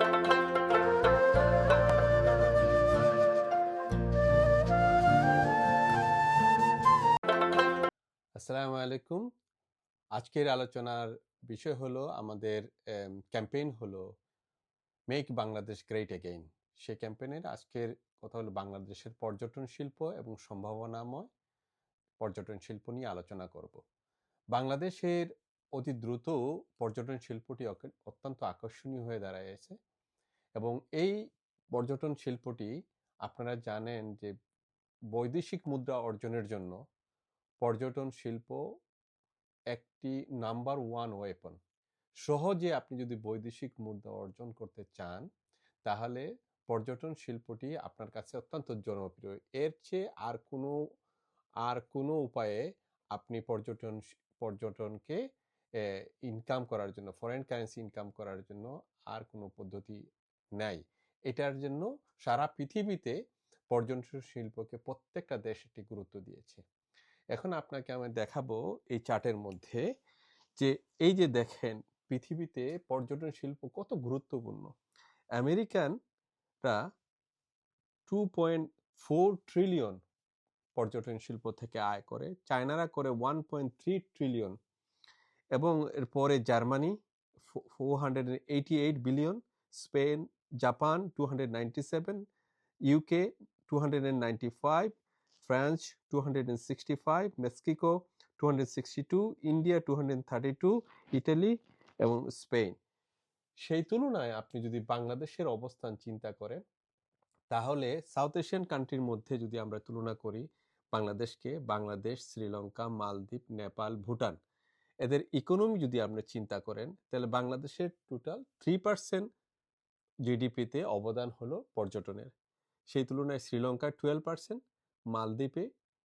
আসসালামু আলাইকুম। আজকের আলোচনার বিষয় হলো আমাদের ক্যাম্পেইন হলো মেক বাংলাদেশ গ্রেট এগেইন। সেই ক্যাম্পেইনের আজকের কথা হলো বাংলাদেশের পর্যটন শিল্প এবং সম্ভাবনাময় পর্যটন শিল্প নিয়ে আলোচনা করব। বাংলাদেশের অতি দ্রুত পর্যটন শিল্পটি অত্যন্ত আকর্ষণীয় হয়ে দাঁড়াইছে এবং এই পর্যটন শিল্পটি আপনারা জানেন যে বৈদেশিক মুদ্রা অর্জনের জন্য পর্যটন শিল্প একটি নাম্বার ওয়ান ওয়েপন সহজে আপনি যদি বৈদেশিক মুদ্রা অর্জন করতে চান, তাহলে পর্যটন শিল্পটি আপনার কাছে অত্যন্ত জনপ্রিয়। এর চেয়ে আর কোনো আর কোনো উপায়ে আপনি পর্যটন পর্যটনকে ইনকাম করার জন্য ফরেন কারেন্সি ইনকাম করার জন্য আর কোনো পদ্ধতি নাই। এটার জন্য সারা পৃথিবীতে পর্যটন শিল্পকে প্রত্যেকটা দেশ একটি গুরুত্ব দিয়েছে। এখন আপনাকে আমি দেখাবো এই চার্টের মধ্যে যে এই যে দেখেন, পৃথিবীতে পর্যটন শিল্প কত গুরুত্বপূর্ণ। আমেরিকানরা টু পয়েন্ট ফোর ট্রিলিয়ন পর্যটন শিল্প থেকে আয় করে, চায়নারা করে ওয়ান পয়েন্ট থ্রি ট্রিলিয়ন এবং এরপরে Germany four hundred eighty eight billion Spain Mexico two hundred sixty two India two hundred thirty two Italy এবং স্পেন সেই তুলনায় আপনি যদি বাংলাদেশের অবস্থান চিন্তা করেন, তাহলে সাউথ এশিয়ান কান্ট্রির মধ্যে যদি আমরা তুলনা করি, বাংলাদেশকে বাংলাদেশ, শ্রীলঙ্কা, মালদ্বীপ, নেপাল, ভুটান, এদের ইকোনমি যদি আপনি চিন্তা করেন, তাহলে বাংলাদেশের টোটাল থ্রি পার্সেন্ট জিডিপিতে অবদান হলো পর্যটনের। সেই তুলনায় শ্রীলঙ্কার টুয়েলভ পার্সেন্ট মালদ্বীপে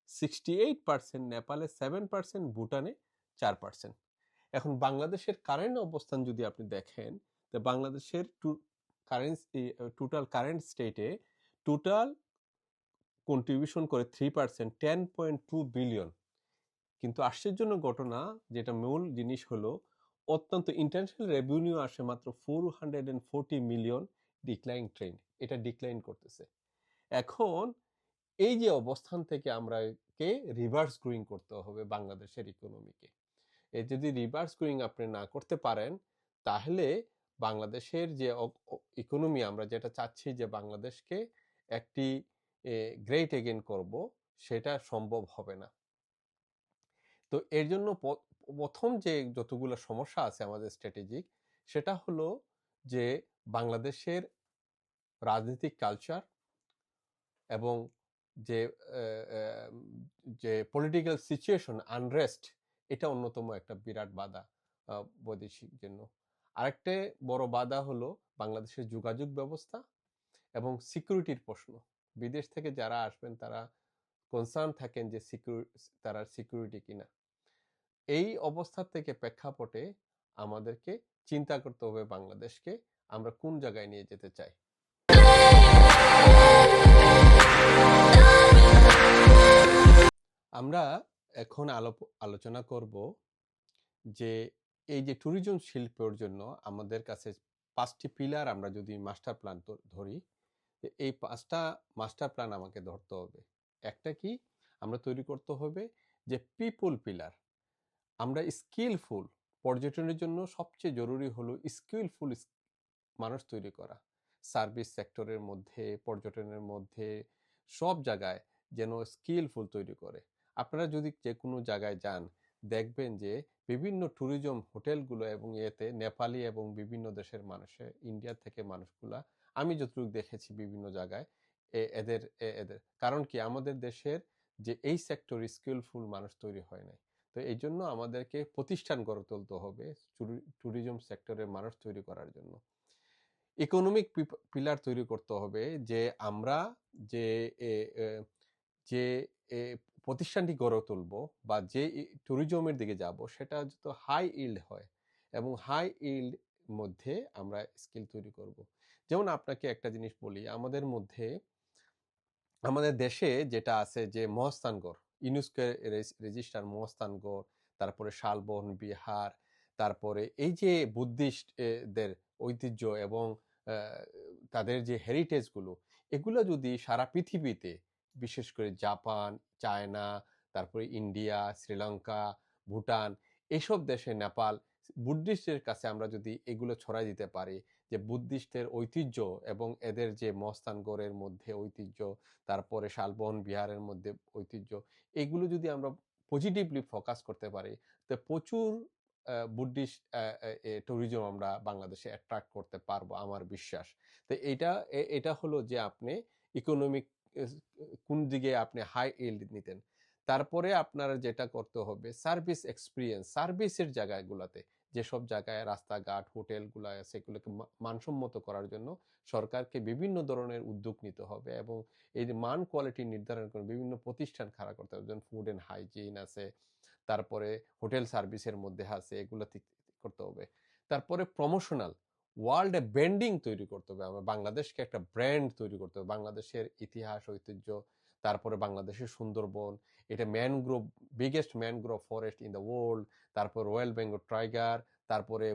সিক্সটি এইট পার্সেন্ট নেপালে সেভেন পার্সেন্ট ভুটানে চার পার্সেন্ট এখন বাংলাদেশের কারেন্ট অবস্থান যদি আপনি দেখেন, তো বাংলাদেশের টু কারেন্ট টোটাল কারেন্ট স্টেটে টোটাল কন্ট্রিবিউশন করে three percent ten point two billion কিন্তু আশ্চর্যজনক ঘটনা, যেটা মূল জিনিস হলো অত্যন্ত ইন্টারন্যাশনাল রেভিনিউ আসে মাত্র four hundred and forty million decline trend এটা ডিক্লাইন করতেছে। এখন এই যে অবস্থান থেকে আমরা কে রিভার্স গ্রোয়িং করতে হবে বাংলাদেশের ইকোনমিকে এই যদি রিভার্স গ্রোয়িং আপনি না করতে পারেন, তাহলে বাংলাদেশের যে ইকোনমি আমরা যেটা চাচ্ছি যে বাংলাদেশকে একটি গ্রেট এগেন করব, সেটা সম্ভব হবে না। তো এর জন্য প্রথম যে যতগুলো সমস্যা আছে আমাদের স্ট্র্যাটেজিক সেটা হলো যে বাংলাদেশের রাজনৈতিক কালচার এবং যে যে পলিটিক্যাল সিচুয়েশন আনরেস্ট এটা অন্যতম একটা বিরাট বাধা বৈদেশিক জন্য। আরেকটা বড় বাধা হলো বাংলাদেশের যোগাযোগ ব্যবস্থা এবং সিকিউরিটির প্রশ্ন। বিদেশ থেকে যারা আসবেন, তারা কনসার্ন থাকেন যে তারা সিকিউরিটি কিনা। এই অবস্থা থেকে প্রেক্ষাপটে আমাদেরকে চিন্তা করতে হবে বাংলাদেশকে, আমরা কোন জায়গায় নিয়ে যেতে চাই? আমরা এখন আলোচনা করব যে এই যে ট্যুরিজম শিল্পের জন্য আমাদের কাছে পাঁচটি পিলার আমরা যদি মাস্টার প্ল্যান ধরি এই পাঁচটা মাস্টার প্ল্যান আমাকে ধরতে হবে। একটা কি? আমরা তৈরি করতে হবে যে পিপুল পিলার আমরা স্কিলফুল পর্যটনের জন্য সবচেয়ে জরুরি হলো স্কিলফুল মানুষ তৈরি করা। সার্ভিস সেক্টরের মধ্যে, পর্যটনের মধ্যে, সব জায়গায় যেন স্কিলফুল তৈরি করে। আপনারা যদি যে কোনো জায়গায় যান, দেখবেন যে বিভিন্ন ট্যুরিজম হোটেলগুলো এবং এতে নেপালি এবং বিভিন্ন দেশের মানুষের ইন্ডিয়া থেকে মানুষগুলা, আমি যতটুকু দেখেছি বিভিন্ন জায়গায়, এ এদের এদের। কারণ কি? আমাদের দেশের যে এই সেক্টর স্কিলফুল মানুষ তৈরি হয় নাই। তো এই জন্য আমাদেরকে প্রতিষ্ঠান গড়ে তুলতে হবে ট্যুরিজম সেক্টরের মানুষ তৈরি করার জন্য। ইকোনমিক পিলার তৈরি করতে হবে যে আমরা যে যে প্রতিষ্ঠানটি গড়ে তুলব বা যে ট্যুরিজমের দিকে যাব সেটা যত হাই ইল্ড হয় এবং হাই ইল্ড মধ্যে আমরা স্কিল তৈরি করব। যেমন আপনাকে একটা জিনিস বলি, আমাদের মধ্যে, আমাদের দেশে যেটা আছে যে মহস্থানগড় ইউনেস্কো রেজিস্টার মহস্থানগড় তারপরে শালবন বিহার, তারপরে এই যে বুদ্ধিস্টদের ঐতিহ্য এবং তাদের যে হেরিটেজগুলো এগুলো যদি সারা পৃথিবীতে, বিশেষ করে জাপান, চায়না, তারপরে ইন্ডিয়া, শ্রীলঙ্কা, ভুটান, এসব দেশে, নেপাল, বুদ্ধিস্টের কাছে আমরা যদি এগুলো ছড়াই দিতে পারি যে বুদ্ধিস্টের ঐতিহ্য এবং এদের যে মস্তানগড়ের মধ্যে ঐতিহ্য, তারপরে শালবন বিহারের মধ্যে ঐতিহ্য, এগুলো যদি আমরা পজিটিভলি ফোকাস করতে পারি, তো প্রচুর বুদ্ধিস্ট ট্যুরিজম আমরা বাংলাদেশে অ্যাট্রাক্ট করতে পারব আমার বিশ্বাস। তো এটা এটা হলো যে আপনি ইকোনমিক কোন দিকে আপনি হাই ইল্ড নিতেন। তারপরে আপনার যেটা করতে হবে সার্ভিস এক্সপিরিয়েন্স সার্ভিসের জায়গাগুলোতে। যেসব জায়গায় রাস্তাঘাট হোটেলগুলো সেগুলোকে মানসম্মত করার জন্য সরকারকে বিভিন্ন ধরনের উদ্যোগ নিতে হবে এবং এই মান কোয়ালিটি নির্ধারণ করে বিভিন্ন প্রতিষ্ঠান খাড়া করতে হবে। যেমন ফুড অ্যান্ড হাইজিন আছে, তারপরে হোটেল সার্ভিসের মধ্যে আছে, এগুলো করতে হবে। তারপরে প্রমোশনাল ওয়ার্ল্ডে ব্র্যান্ডিং তৈরি করতে হবে। আমরা বাংলাদেশকে একটা ব্র্যান্ড তৈরি করতে হবে। বাংলাদেশের ইতিহাস, ঐতিহ্য তারপরে বাংলাদেশের সুন্দরবন, এটা mangrove biggest mangrove forest in the world তারপর রয়্যাল বেঙ্গল টাইগার তারপরে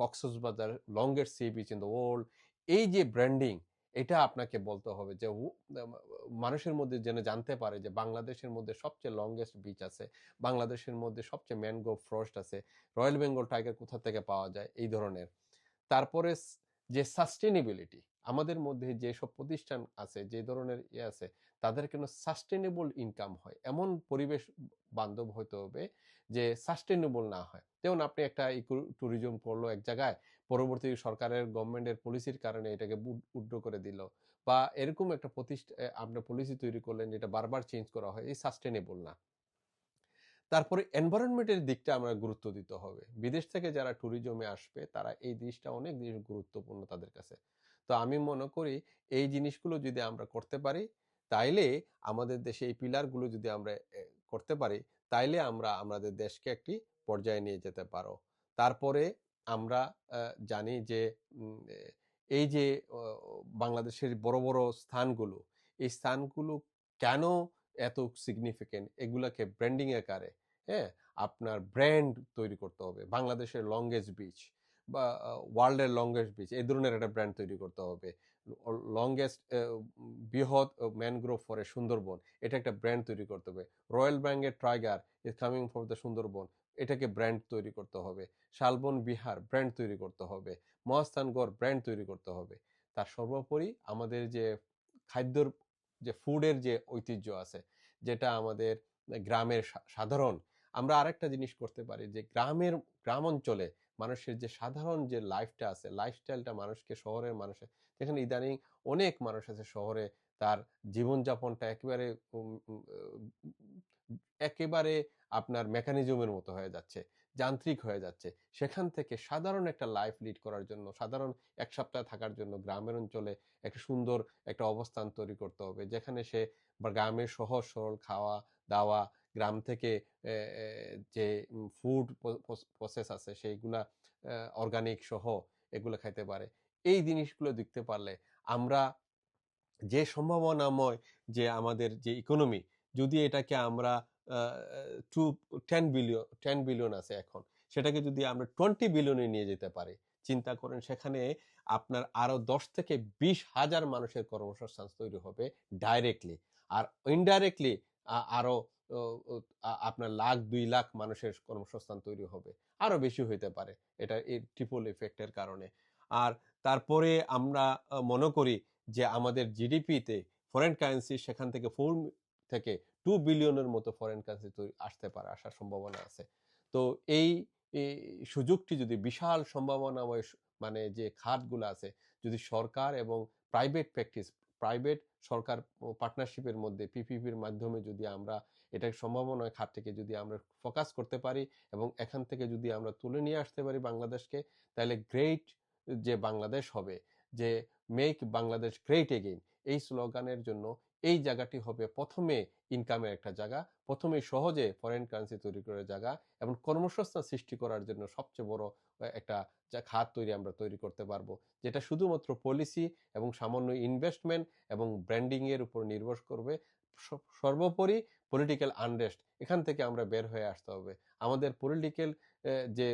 Cox's Bazar longest sea beach in the world এই যে ব্র্যান্ডিং এটা আপনাকে বলতে হবে যে মানুষের মধ্যে যেন জানতে পারে যে বাংলাদেশের মধ্যে সবচেয়ে লংগেস্ট বিচ আছে, বাংলাদেশের মধ্যে সবচেয়ে ম্যানগ্রোভ ফরেস্ট আছে রয়্যাল বেঙ্গল টাইগার কোথা থেকে পাওয়া যায়, এই ধরনের। তারপরে যে সাস্টেনেবিলিটি আমাদের মধ্যে যে সব প্রতিষ্ঠান আছে, যে ধরনের ইয়ে আছে তাদের কেন সাস্টেনেবল ইনকাম হয়? এমন পরিবেশ বান্ধব হতে হবে যে সাস্টেনেবল না হয়। যেমন আপনি একটা ইকো ট্যুরিজম করল এক জায়গায়, পরবর্তী সরকারের গভর্নমেন্টের পলিসির কারণে এটাকে উড- উড্র করে দিল বা এরকম একটা প্রতিষ্ঠা আপনি পলিসি তৈরি করলেন যেটা বারবার চেঞ্জ করা হয়, এই সাস্টেনেবল না। তারপরে এনভায়রনমেন্টের দিকটা আমরা গুরুত্ব দিতে হবে। বিদেশ থেকে যারা ট্যুরিজমে আসবে, তারা এই জিনিসটা অনেক গুরুত্বপূর্ণ তাদের কাছে। তো আমি মনে করি, এই জিনিসগুলো যদি আমরা করতে পারি তাইলে আমাদের দেশে এই পিলারগুলো যদি আমরা করতে পারি, তাইলে আমরা আমাদের দেশকে একটি পর্যায়ে নিয়ে যেতে পারো। তারপরে আমরা জানি যে এই যে বাংলাদেশের বড় বড় স্থানগুলো, এই স্থানগুলো কেন এত সিগনিফিকেন্ট এগুলাকে ব্র্যান্ডিং আকারে হ্যাঁ? আপনার ব্র্যান্ড তৈরি করতে হবে। বাংলাদেশের লংগেস্ট বিচ বা ওয়ার্ল্ডের লংগেস্ট বিচ এই ধরনের একটা ব্র্যান্ড তৈরি করতে হবে। লংগেস্ট বৃহৎ ম্যানগ্রোভ ফরেস্ট সুন্দরবন, এটা একটা ব্র্যান্ড তৈরি করতে হবে। Royal ব্যাঙ্গের tiger is coming for the Sundarbans, এটাকে ব্র্যান্ড তৈরি করতে হবে। শালবন বিহার ব্র্যান্ড তৈরি করতে হবে। মহাস্থানগড় ব্র্যান্ড তৈরি করতে হবে। তার সর্বোপরি আমাদের যে খাদ্যর, যে ফুডের যে ঐতিহ্য আছে, যেটা আমাদের গ্রামের সাধারণ, আমরা আরেকটা জিনিস করতে পারি যে গ্রামের গ্রাম অঞ্চলে মানুষের যে সাধারণ যে লাইফটা আছে লাইফস্টাইলটা মানুষকে শহরের মানুষের যেখানে ইদানিং অনেক মানুষ আছে শহরে, তার জীবনযাপনটা একেবারে একেবারে আপনার মেকানিজমের মতো হয়ে যাচ্ছে, যান্ত্রিক হয়ে যাচ্ছে। সেখান থেকে সাধারণ একটা লাইফ লিড করার জন্য, সাধারণ এক সপ্তাহ থাকার জন্য গ্রামের অঞ্চলে একটা সুন্দর একটা অবস্থান তৈরি করতে হবে, যেখানে সে গ্রামের সহজ সরল খাওয়া দাওয়া গ্রাম থেকে যে ফুড প্রসেস আছে, সেইগুলা অর্গানিক সহ এগুলো খাইতে পারে। এই জিনিসগুলো দেখতে পারলে আমরা যে সম্ভাবনাময় যে আমাদের যে ইকোনমি যদি এটাকে আমরা to ten billion ten billion আছে এখন, সেটাকে যদি আমরা টোয়েন্টি বিলিয়নে নিয়ে যেতে পারি, চিন্তা করেন সেখানে আপনার আরও দশ থেকে বিশ হাজার মানুষের কর্মসংস্থান তৈরি হবে ডাইরেক্টলি আর ইনডাইরেক্টলি আরও আপনার লাখ, দুই লাখ মানুষের কর্মসংস্থান তৈরি হবে। আরও বেশি হইতে পারে। এটা এই ট্রিপল ইফেক্টের কারণে। আর তারপরে আমরা মনে করি যে আমাদের জিডিপিতে ফরেন কারেন্সি সেখান থেকে ফোর থেকে টু বিলিয়নের মতো ফরেন কারেন্সি আসতে পারে, আসার সম্ভাবনা আছে। তো এই সুযোগটি যদি বিশাল সম্ভাবনাময় মানে যে খাতগুলো আছে, যদি সরকার এবং প্রাইভেট প্র্যাকটিস প্রাইভেট সরকার পার্টনারশিপের মধ্যে পিপিপির মাধ্যমে যদি আমরা এটা সম্ভাবনা খাত থেকে যদি আমরা ফোকাস করতে পারি এবং এখান থেকে যদি আমরা তুলে নিয়ে আসতে পারি বাংলাদেশকে, তাহলে গ্রেট যে বাংলাদেশ হবে, যে মেক বাংলাদেশ গ্রেট এগেইন এই স্লোগানের জন্য এই জায়গাটি হবে প্রথমে ইনকামের একটা জায়গা, প্রথমে সহজে ফরেন কারেন্সি তৈরি করার জায়গা এবং কর্মসংস্থান সৃষ্টি করার জন্য সবচেয়ে বড় একটা খাত তৈরি আমরা তৈরি করতে পারব। যেটা শুধুমাত্র পলিসি এবং সামান্য ইনভেস্টমেন্ট এবং ব্র্যান্ডিং এর উপর নির্ভর করবে। সর্বোপরি পলিটিক্যাল আনরেস্ট এখান থেকে আমরা বের হয়ে আসতে হবে। আমাদের পলিটিক্যাল যে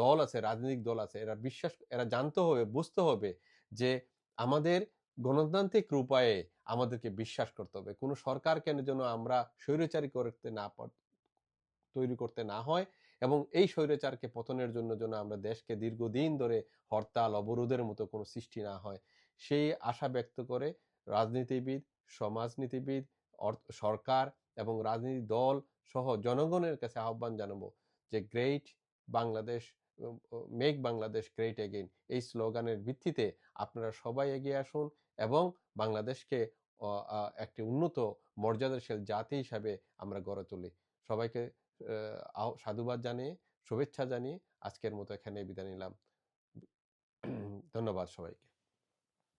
দল আছে, রাজনৈতিক দল আছে, এরা বিশ্বাস, এরা জানতে হবে, বুঝতে হবে যে আমাদের গণতান্ত্রিক উপায়ে আমাদেরকে বিশ্বাস করতে হবে। কোনো সরকার কেন যেন আমরা স্বৈরচারী করতে না তৈরি করতে না হয়। এবং এই স্বৈরাচারকে পতনের জন্য যেন আমরা দেশকে দীর্ঘদিন ধরে হরতাল, অবরোধের মতো কোনো সৃষ্টি না হয়, সেই আশা ব্যক্ত করে রাজনীতিবিদ, সমাজনীতিবিদ সরকার এবং রাজনীতি দল সহ জনগণের কাছে আহ্বান জানাব যে great Bangladesh, make Bangladesh great again. এই স্লোগানের ভিত্তিতে আপনারা সবাই এগিয়ে আসুন এবং বাংলাদেশকে একটি উন্নত, মর্যাদাশীল জাতি হিসাবে আমরা গড়ে তুলি। সবাইকে সাধুবাদ জানিয়ে শুভেচ্ছা জানিয়ে আজকের মতো এখানে বিদায় নিলাম। ধন্যবাদ সবাইকে।